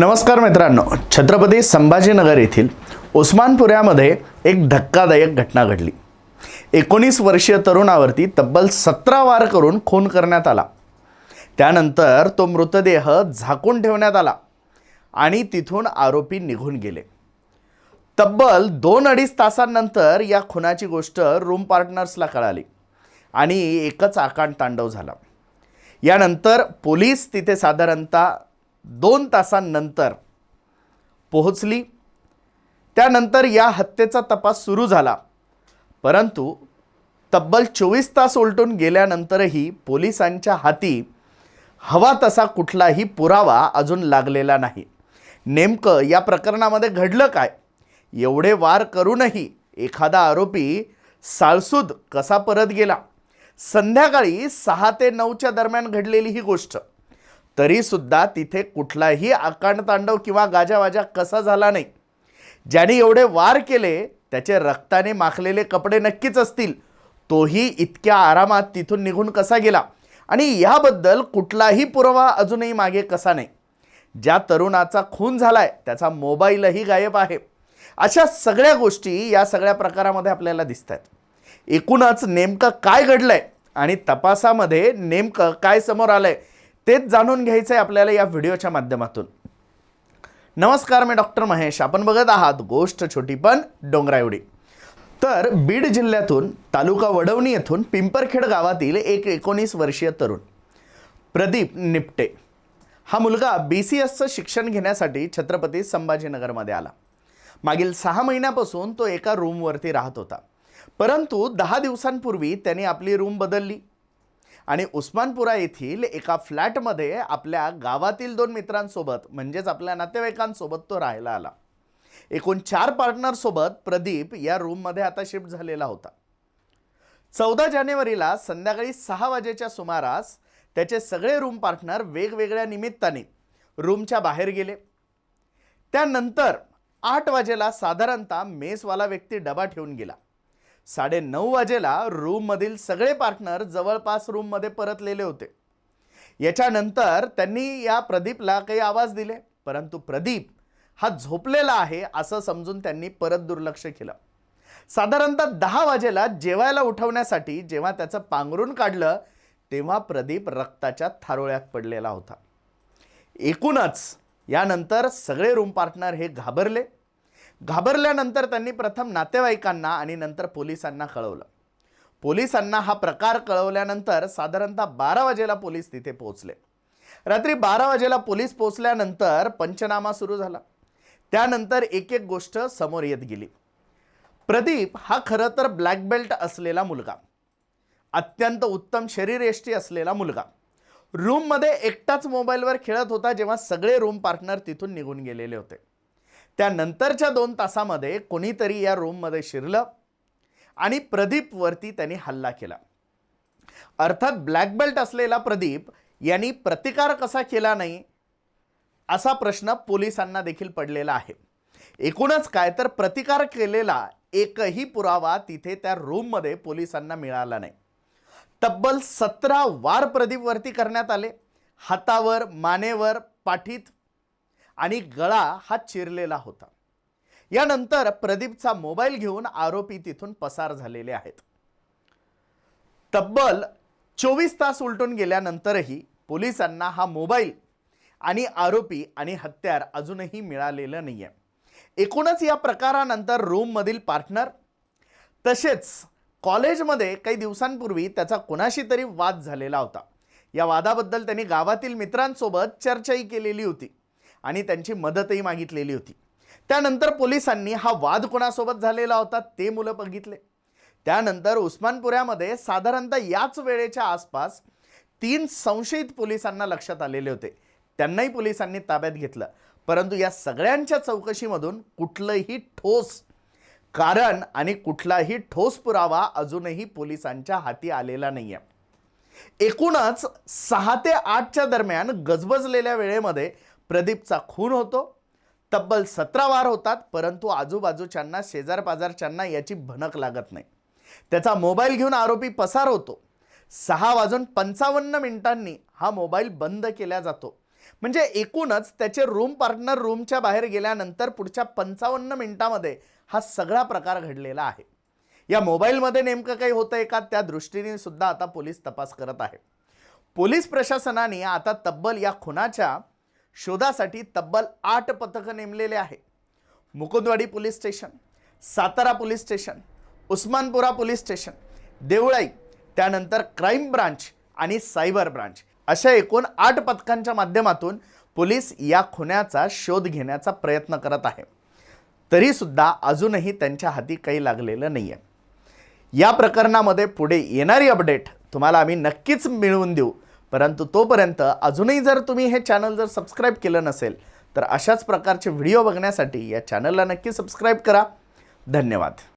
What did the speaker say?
नमस्कार मित्रांनो छत्रपती संभाजीनगर येथील उस्मानपुऱ्यामध्ये एक धक्कादायक घटना घडली. एकोणीस वर्षीय तरुणावरती तब्बल सतरा वार करून खून करण्यात आला. त्यानंतर तो मृतदेह झाकून ठेवण्यात आला आणि तिथून आरोपी निघून गेले. तब्बल दोन अडीच तासांनंतर या खुनाची गोष्ट रूम पार्टनर्सला कळाली आणि एकच आकांड तांडव झाला. यानंतर पोलीस तिथे साधारणतः दोन तासांनंतर पोहोचली. त्यानंतर या हत्येचा तपास सुरू झाला. परंतु तब्बल चोवीस तास उलटून गेल्यानंतरही पोलिसांच्या हाती हवा तसा कुठलाही पुरावा अजून लागलेला नाही. नेमकं या प्रकरणामध्ये घडलं काय? एवढे वार करूनही एखादा आरोपी साळसूद कसा परत गेला? संध्याकाळी सहा ते नऊच्या दरम्यान घडलेली ही गोष्ट. तरीसुद्धा तिथे कुठलाही आकांडतांडव किंवा गाजावाजा कसा झाला नाही. ज्याने एवढे वार केले त्याचे रक्ताने माखलेले कपडे नक्कीच असतील. तोही इतक्या आरामात तिथून निघून कसा गेला? आणि याबद्दल कुठलाही पुरावा अजूनही मागे कसा नाही. ज्या तरुणाचा खून झालाय त्याचा मोबाईलही गायब आहे. अशा सगळ्या गोष्टी या सगळ्या प्रकारामध्ये आपल्याला दिसत आहेत एकूणच नेमकं काय घडलंय आणि तपासामध्ये नेमकं काय समोर आलंय तेच जाणून घ्यायचं आहे आपल्याला या व्हिडिओच्या माध्यमातून. नमस्कार मी डॉक्टर महेश. आपण बघत आहात गोष्ट छोटी पण डोंगराएवढी. तर बीड जिल्ह्यातून तालुका वडवणी येथून पिंपरखेड गावातील एक एकोणीस वर्षीय तरुण प्रदीप निपटे. हा मुलगा बी सी एसचं शिक्षण घेण्यासाठी छत्रपती संभाजीनगरमध्ये आला. मागील सहा महिन्यापासून तो एका रूमवरती राहत होता. परंतु दहा दिवसांपूर्वी त्याने आपली रूम बदलली. आणि उस्मानपुरा येथील एका फ्लॅटमध्ये आपल्या गावातील दोन मित्रांसोबत म्हणजेच आपल्या नातेवाईकांसोबत तो राहायला आला. एकूण चार पार्टनरसोबत प्रदीप या रूममध्ये आता शिफ्ट झालेला होता. चौदा जानेवारीला संध्याकाळी सहा वाजेच्या सुमारास त्याचे सगळे रूम पार्टनर वेगवेगळ्या निमित्ताने रूमच्या बाहेर गेले. त्यानंतर आठ वाजेला साधारणतः मेसवाला व्यक्ती डबा ठेवून गेला. साडे नऊ वाजेला रूममधील सगळे पार्टनर जवळपास रूममध्ये परतलेले होते. याच्यानंतर त्यांनी या प्रदीपला काही आवाज दिले परंतु प्रदीप हा झोपलेला आहे असं समजून त्यांनी परत दुर्लक्ष केलं. साधारणतः दहा वाजेला जेवायला उठवण्यासाठी जेव्हा त्याचं पांघरून काढलं तेव्हा प्रदीप रक्ताच्या थारोळ्यात पडलेला होता. एकूणच यानंतर सगळे रूम पार्टनर हे घाबरले. घाबरल्यानंतर त्यांनी प्रथम नातेवाईकांना आणि नंतर पोलिसांना कळवलं. पोलिसांना हा प्रकार कळवल्यानंतर साधारणतः बारा वाजेला पोलीस तिथे पोहोचले. रात्री बारा वाजेला पोलीस पोहोचल्यानंतर पंचनामा सुरू झाला. त्यानंतर एक एक गोष्ट समोर येत गेली. प्रदीप हा खरं तर ब्लॅक बेल्ट असलेला मुलगा. अत्यंत उत्तम शरीरयष्टी असलेला मुलगा. रूममध्ये एकटाच मोबाईलवर खेळत होता जेव्हा सगळे रूम पार्टनर तिथून निघून गेलेले होते. त्यानंतरच्या दोन तासामध्ये कोणीतरी या रूममध्ये शिरलं आणि प्रदीपवरती त्यांनी हल्ला केला. अर्थात ब्लॅक बेल्ट असलेला प्रदीप यांनी प्रतिकार कसा केला नाही असा प्रश्न पोलिसांना देखील पडलेला आहे. एकूणच काय तर प्रतिकार केलेला एकही पुरावा तिथे त्या रूममध्ये पोलिसांना मिळाला नाही. तब्बल सतरा वार प्रदीपवरती करण्यात आले. हातावर मानेवर पाठीत आणि गळा हा चिरलेला होता. यानंतर प्रदीपचा मोबाईल घेऊन आरोपी तिथून पसार झालेले आहेत. तब्बल चोवीस तास उलटून गेल्यानंतरही पोलिसांना हा मोबाईल आणि आरोपी आणि हत्यार अजूनही मिळालेलं नाही आहे एकूणच या प्रकारानंतर रूममधील पार्टनर तसेच कॉलेजमध्ये काही दिवसांपूर्वी त्याचा कोणाशी तरी वाद झालेला होता. या वादाबद्दल त्यांनी गावातील मित्रांसोबत चर्चाही केलेली होती. आणि त्यांची मदतही मागितलेली होती. त्यानंतर पोलिसांनी हा वाद कोणासोबत झालेला होता ते मुलं बघितले. त्यानंतर उस्मानपुऱ्यामध्ये साधारणतः याच वेळेच्या आसपास तीन संशयित पोलिसांना लक्षात आलेले होते. त्यांनाही पोलिसांनी ताब्यात घेतलं. परंतु या सगळ्यांच्या चौकशीमधून कुठलंही ठोस कारण आणि कुठलाही ठोस पुरावा अजूनही पोलिसांच्या हाती आलेला नाही आहे एकूणच सहा ते आठच्या दरम्यान गजबजलेल्या वेळेमध्ये प्रदीपचा खून होतो तब्बल सतरा वार होतात परंतु आजूबाजूच्यांना शेजारपाजारच्यांना याची भनक लागत नाही. त्याचा मोबाईल घेऊन आरोपी पसार होतो. सहा वाजून पंचावन्न मिनिटांनी हा मोबाईल बंद केला जातो. म्हणजे एकूणच त्याचे रूम पार्टनर रूमच्या बाहेर गेल्यानंतर पुढच्या पंचावन्न मिनिटामध्ये हा सगळा प्रकार घडलेला आहे. या मोबाईलमध्ये नेमकं काही होतं आहे का त्या दृष्टीने सुद्धा आता पोलीस तपास करत आहे. पोलीस प्रशासनाने आता तब्बल या खुनाच्या शोधासाठी तब्बल आठ पथकं नेमलेले आहे. Mukundwadi police station Satara police station Osmanpura police station Deolai त्यानंतर क्राईम ब्रांच आणि सायबर ब्रांच. अशा एकूण आठ पथकांच्या माध्यमातून पोलीस या खुन्याचा शोध घेण्याचा प्रयत्न करत आहे. तरीसुद्धा अजूनही त्यांच्या हाती काही लागलेलं नाही आहे या प्रकरणामध्ये पुढे येणारी अपडेट तुम्हाला आम्ही नक्कीच मिळवून देऊ. परंतु तोपर्यंत अजूनही जर तुम्ही हे चॅनल जर सबस्क्राईब केलं नसेल तर अशाच प्रकारचे व्हिडिओ बघण्यासाठी या चॅनलला नक्की सबस्क्राईब करा. धन्यवाद.